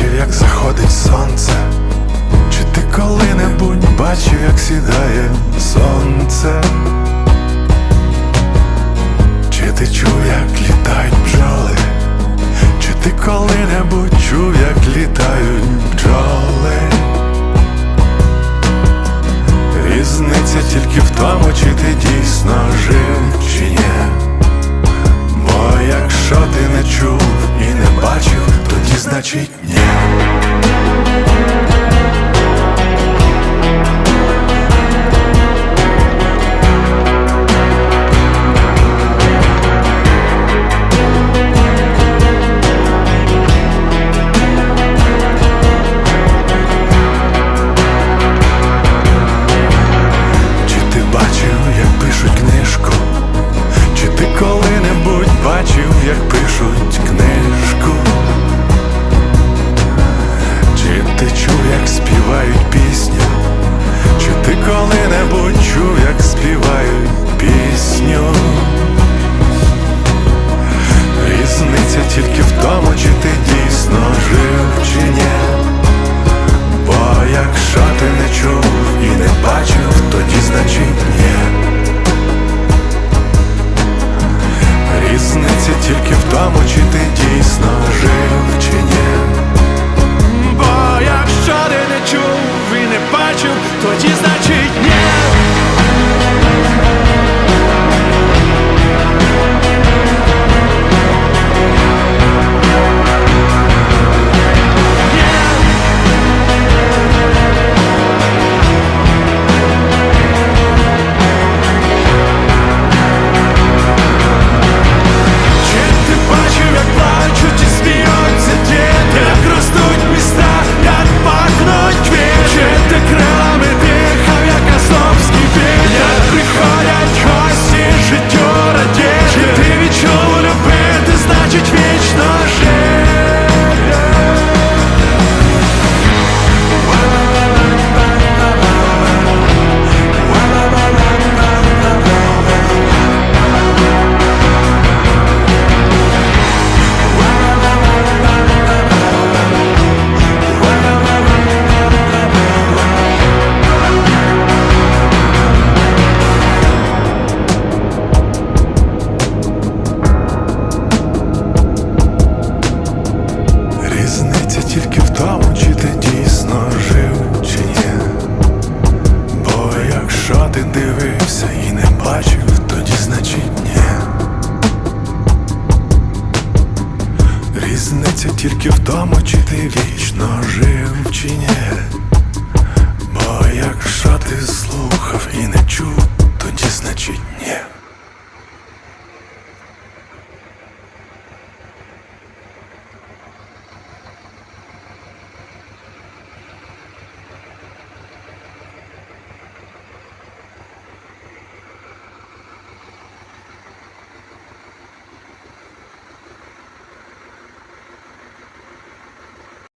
бачив, як заходить сонце, чи ти коли-небудь бачив, як сідає сонце, чи ти чув, як літають бджоли, чи ти коли-небудь чув, як літають бджоли? Різниця тільки в тому, чи ти дійсно жив, чи ні. Бо якщо ти не чув і не бачив, тоді значить ні. співають пісню, чи ти коли-небудь чув, як співають? значить ні. ти дивився і не бачив, тоді значить ні. Різниця тільки в тому, чи ти вічно жив, чи ні. Бо якщо ти слухав і не